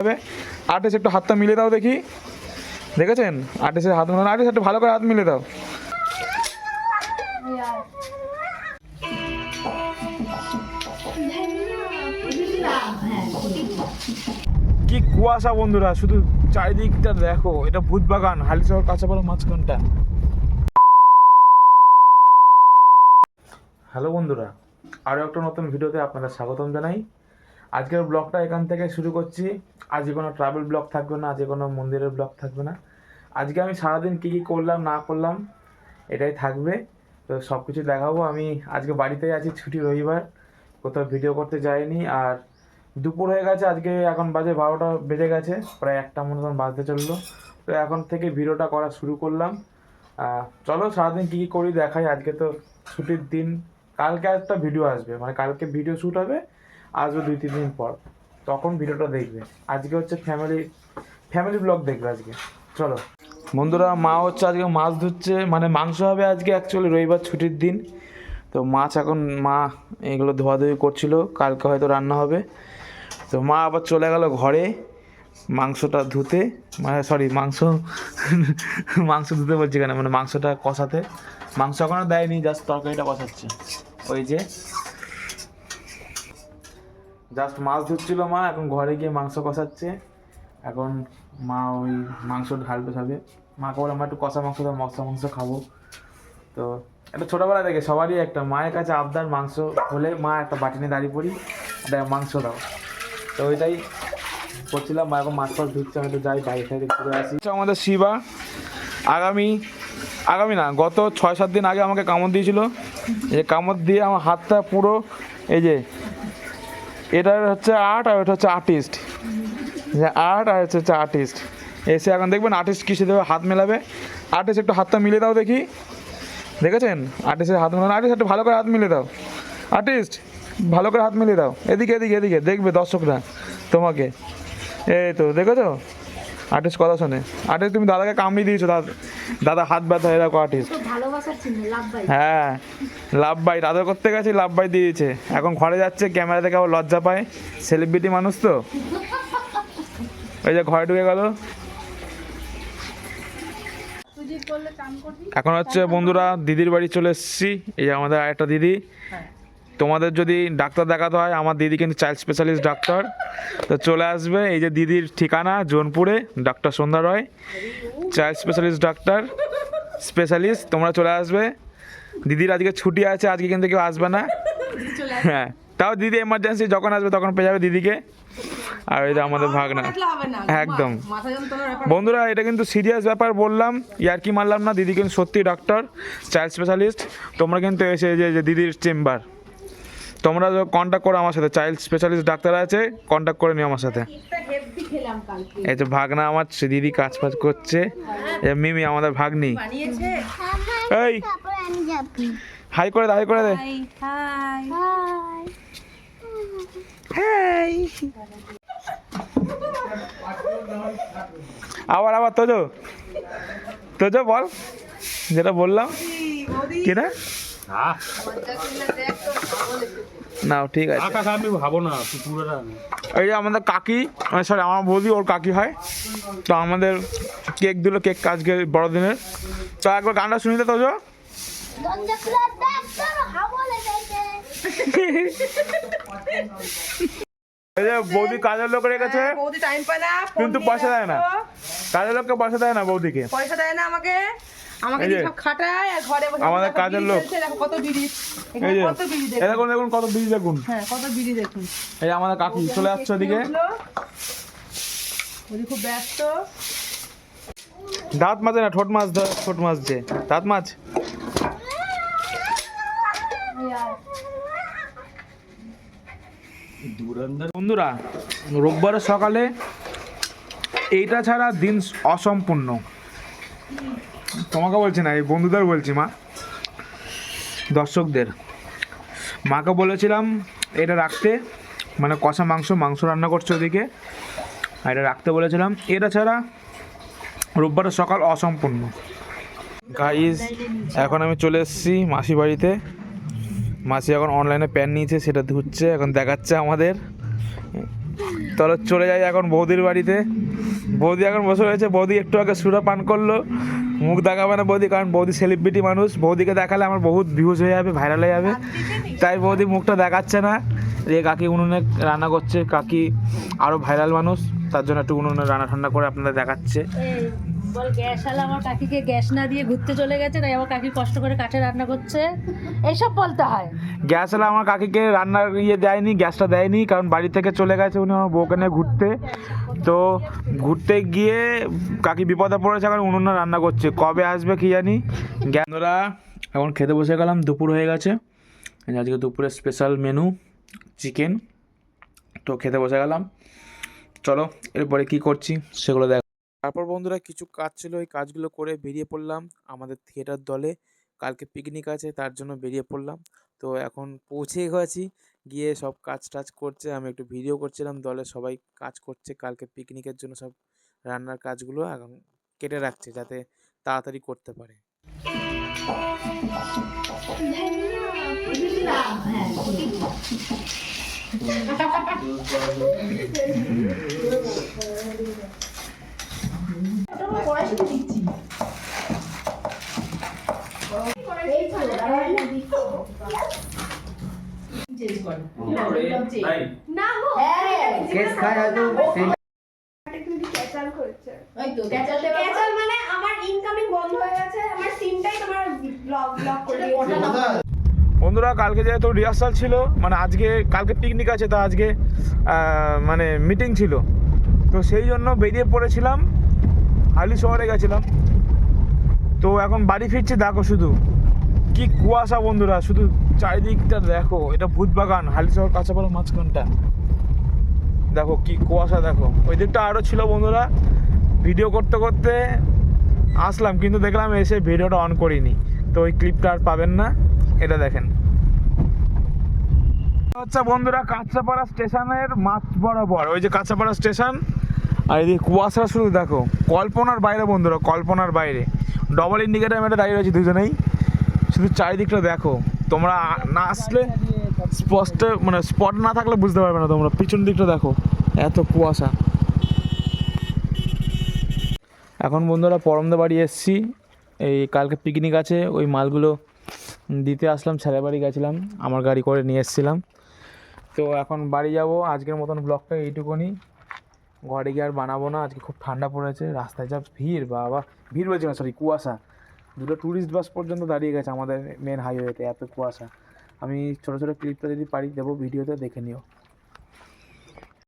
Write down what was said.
হবে। আর্টিস্ট একটু হাতটা মিলে দাও দেখি। দেখেছেন? আর্টিস্টের হাত মিলানো আর্টিস্ট একটু ভালো করে হাত মিলে দাও। কি কুয়াশা বন্ধুরা, শুধু চারিদিকটা দেখো। এটা ভূত বাগান হালি শহর কাঁচাপাড়া মাঝখানটা। হ্যালো বন্ধুরা আরও একটা নতুন ভিডিওতে আপনাদের স্বাগতম জানাই। আজকের ব্লগটা এখান থেকে শুরু করছি। আজকে কোনো ট্রাভেল ব্লগ থাকবে না আজকে কোনো মন্দিরের ব্লগ থাকবে না। আজকে আমি সারাদিন কী কী করলাম, না করলাম, এটাই থাকবে। তো সব কিছু দেখাবো। আমি আজকে বাড়িতেই আছি, ছুটি রবিবার। কোথাও ভিডিও করতে যাইনি। আর দুপুর হয়ে গেছে, আজকে এখন বাজে বারোটা বেজে গেছে, প্রায় একটা মতন বাজতে চলল। তো এখন থেকে ভিডিওটা করা শুরু করলাম। চলো সারাদিন কী কী করি দেখাই। আজকে তো ছুটির দিন। কালকে একটা ভিডিও আসবে। মানে কালকে ভিডিও শ্যুট হবে। আসবে দুই, তিন দিন পর। তখন ভিডিওটা দেখবে। আজকে হচ্ছে ফ্যামিলি ফ্যামিলি ব্লগ দেখবে আজকে। চলো। বন্ধুরা, মা হচ্ছে আজকে মাছ ধুচ্ছে মানে মাংস হবে আজকে অ্যাকচুয়ালি রবিবার ছুটির দিন। তো মাছ এখন মা এগুলো ধোয়াধুয়ি করছিল। কালকে হয়তো রান্না হবে। তো মা আবার চলে গেল ঘরে মাংসটা ধুতে। মানে সরি মাংস মাংস ধুতে বলছি কেন? মানে মাংসটা কষাতে। মাংস এখনও দেয়নি জাস্ট তরকারিটা কষাচ্ছে। ওই যে জাস্ট মাছ ধরছিল মা, এখন ঘরে গিয়ে মাংস কষাচ্ছে। এখন মা ওই মাংস ঢালবে খাবে মাকে বলে আমরা একটু কষা মাংস দাও, মশলা মাংস খাব। তো এটা ছোটোবেলা থেকে সবারই একটা মায়ের কাছে আবদার মাংস হলে মা একটা বাটি নিয়ে দাঁড়িয়ে পড়ি দেখ মাংস দাও। তো ওইটাই করছিলাম, মা এখন মাছ ফাছ ধুচ্ছে আমি তো যাই বাইরে সাইডে ঘুরে আসি। আমাদের শিবা। আগামী আগামী না, গত ছয় সাত দিন আগে আমাকে কামড় দিয়েছিল। এই যে কামড় দিয়ে আমার হাতটা পুরো, এই যে এটা হচ্ছে আর্ট আর এটা হচ্ছে আর্টিস্ট যে আর্ট আর হচ্ছে হচ্ছে আর্টিস্ট এসে এখন দেখবেন আর্টিস্ট কিসে দেবে? হাত মেলাবে। আর্টিস্ট একটু হাতটা মিলে দাও দেখি। দেখেছেন? আর্টিস্টের হাত মেলানো। আর্টিস্ট একটু ভালো করে হাত মিলে দাও। আর্টিস্ট ভালো করে হাত মিলিয়ে দাও। এদিকে এদিকে এদিকে। দেখবে দর্শকরা তোমাকে। এই তো, দেখেছ? আর্টিস্ট কথা শোনে। আর্টিস্ট তুমি দাদাকে কামড়িয়ে দিয়েছ দাদা দাদা হাত ব্যথা এরকম আর্টিস্ট লাভ বাই হ্যাঁ লাভ বাইট আদর করতে গেছি লাভ দিয়ে দিয়েছে। এখন ঘরে যাচ্ছে ক্যামেরা থেকে আবার লজ্জা পায়। সেলিব্রিটি মানুষ তো। ওই যে ঘরে ঢুকে গেল। এখন হচ্ছে বন্ধুরা দিদির বাড়ি চলে এসেছি। এই যে আমাদের আরেকটা দিদি। তোমাদের যদি ডাক্তার দেখাতে হয়, আমার দিদি কিন্তু চাইল্ড স্পেশালিস্ট ডাক্তার তো চলে আসবে, এই যে দিদির ঠিকানা, জোনপুরে doctor Sandhya Roy child specialist doctor specialist তোমরা চলে আসবে। দিদির আজকে ছুটি আছে, আজকে কিন্তু কেউ আসবে না। হ্যাঁ তাও দিদি এমার্জেন্সি যখন আসবে তখন পেয়ে যাবে দিদিকে। আর যে আমাদের হবে না একদম। বন্ধুরা, এটা কিন্তু সিরিয়াস ব্যাপার বললাম ইয়ার কি মারলাম না, দিদি কিন্তু সত্যি ডক্টর চাইল্ড স্পেশালিস্ট তোমরা কিন্তু এসে যে দিদির চেম্বার তোমরা কন্ট্যাক্ট করো আমার সাথে। চাইল্ড স্পেশালিস্ট ডাক্তার আছে কন্ট্যাক্ট করে নিও আমার সাথে। এই যে ভাগনা আমার দিদি কাজ ফাজ করছে। এই মিমি আমাদের ভাগ্নি। বানিয়েছে? এই। তারপরে আমি যাবি হাই করে দে হাই করে দে। হাই হাই হাই হাই আবার আবার তোজো। তোজো বল যেটা বললাম। কি না নাও ঠিক আছে। আকাশ আমি ভাবো না পুরোটা এই যে আমাদের কাকি সরি আমার বৌদি ওর কাকি হয়। তো আমাদের কেক দিল কেক আজকে বড়দিনের। তো একবার গানটা শুনি তো এই যে বৌদি কাজের লোক রেখেছে বৌদি টাইম পায় না কিন্তু পয়সা দেয় না। কাজের লোককে পয়সা দেয় না বৌদিকে। পয়সা দেয় না আমাকে। আমাকে এই যে, দিয়ে সব খাটায় আর ঘরে বসে আমাদের কাজের লোক। কত বিড়ি। এই যে। কত বিড়ি দেখুন। কত দেখুন। হ্যাঁ কত বিড়ি দেখুন। এই আমাদের কাকি চলে আসছে ওদিকে। বৌদি খুব ব্যস্ত। দাঁত মাজে না ঠোঁট মাছ ঠোঁট মাজছে দাঁত মাছ। বন্ধুরা রোববারের সকালে এইটা ছাড়া দিন অসম্পূর্ণ। তোমাকে বলছি না, এই বন্ধুদের বলছি, মা। দর্শকদের, মাকে বলেছিলাম এটা রাখতে মানে কষা মাংস মাংস রান্না করছে ওদিকে, আর এটা রাখতে বলেছিলাম। এটা ছাড়া রোববারের সকাল অসম্পূর্ণ। গাইজ এখন আমি চলে এসেছি মাসি বাড়িতে। মাসি এখন অনলাইনে প্যান নিয়েছে, সেটা ধুচ্ছে, এখন দেখাচ্ছে আমাদের। তাহলে চলে যাই এখন বৌদির বাড়িতে। বৌদি এখন বসে রয়েছে, বৌদি একটু আগে সুরা পান করল। মুখ দেখাবে না বৌদি, কারণ বৌদি সেলিব্রিটি মানুষ। বৌদিকে দেখালে আমার বহুত ভিউজ হয়ে যাবে ভাইরাল হয়ে যাবে। তাই বৌদি মুখটা দেখাচ্ছে না। যে কাকি উনুনে রান্না করছে, কাকি আরও ভাইরাল মানুষ, তার জন্য একটু উনুনে রান্না ঠান্ডা করে আপনাদের দেখাচ্ছে। বল, গ্যাস আলা, আমার কাকিকে গ্যাস না দিয়ে ঘুরতে চলে গেছে, তাই আমার কাকি কষ্ট করে কাঠে রান্না করছে। এইসব বলতে হয়। গ্যাস এলে আমার কাকিকে রান্নার ইয়ে দেয়নি, গ্যাসটা দেয়নি, কারণ বাড়ি থেকে চলে গেছে উনি আমার বউকে নিয়ে ঘুরতে। তো ঘুরতে গিয়ে কাকি বিপদে পড়েছে, এখন উনুনে রান্না করছে। কবে আসবে কি জানি? জ্ঞানরা এখন খেতে বসে গেলাম, দুপুর হয়ে গেছে। আজকে দুপুরের স্পেশাল মেনু চিকেন তো খেতে বসে গেলাম। চলো, এরপরে কি করছি, সেগুলো দেখ তারপর বন্ধুরা কিছু কাজ ছিল ওই কাজগুলো করে বেরিয়ে পড়লাম আমাদের থিয়েটার দলে। কালকে পিকনিক আছে তার জন্য বেরিয়ে পড়লাম। তো এখন পৌঁছে গেছি গিয়ে সব কাজ টাজ করছে আমি একটু ভিডিও করছিলাম দলে সবাই কাজ করছে কালকে পিকনিকের জন্য সব রান্নার কাজগুলো এখন কেটে রাখছে যাতে তাড়াতাড়ি করতে পারে না গো হয়তো মানে আমার ইনকামিং বন্ধ হয়ে গেছে আমার সিমটাই তোমার ব্লক ব্লক করে দিয়েছে। বন্ধুরা কালকে যেহেতু রিহার্সাল ছিল মানে আজকে কালকে পিকনিক আছে তো আজকে মানে মিটিং ছিল। তো সেই জন্য বেরিয়ে পড়েছিলাম হালি শহরে গেছিলাম। তো এখন বাড়ি ফিরছি দেখো শুধু। কি কুয়াশা বন্ধুরা শুধু চারিদিকটা দেখো এটা ভূত বাগান হালি শহর কাঁচাপাড়া মাঝখানটা। দেখো কি কুয়াশা, দেখো। ওই দিকটা আরও ছিল বন্ধুরা। ভিডিও করতে করতে আসলাম, কিন্তু দেখলাম এসে ভিডিওটা অন করিনি। তো ওই ক্লিপটা আর পাবেন না। এটা দেখেন। হচ্ছে বন্ধুরা কাঁচাপাড়া স্টেশনের মাঠ বরাবর। ওই যে কাঁচাপাড়া স্টেশন, আর এদিকে কুয়াশা শুধু দেখো। কল্পনার বাইরে বন্ধুরা, কল্পনার বাইরে। ডবল ইন্ডিকেটার আমি দাঁড়িয়ে রয়েছি দুজনেই। শুধু চারিদিকটা দেখো। তোমরা না আসলে স্পষ্ট মানে স্পট না থাকলে বুঝতে পারবে না তোমরা। পিছন দিকটা দেখো। এত কুয়াশা। এখন বন্ধুরা পরমদা বাড়ি এসছি। এই কালকে পিকনিক আছে, ওই মালগুলো দিতে আসলাম, ছেলে বাড়ি গেছিলাম, আমার গাড়ি করে নিয়ে এসেছিলাম। তো এখন বাড়ি যাব, আজকের মতন ব্লগটা এইটুকুনি। ঘরে গিয়ে আর বানাবো না, আজকে খুব ঠান্ডা পড়েছে, রাস্তায় যা ভিড়, বাবা। ভিড় বলছি না সরি কুয়াশা। দুটো ট্যুরিস্ট বাস পর্যন্ত দাঁড়িয়ে গেছে আমাদের মেন হাইওয়েতে এত কুয়াশা। আমি ছোটো ছোটো ক্লিপটা যদি পারি দেবো ভিডিওতে দেখে নিও।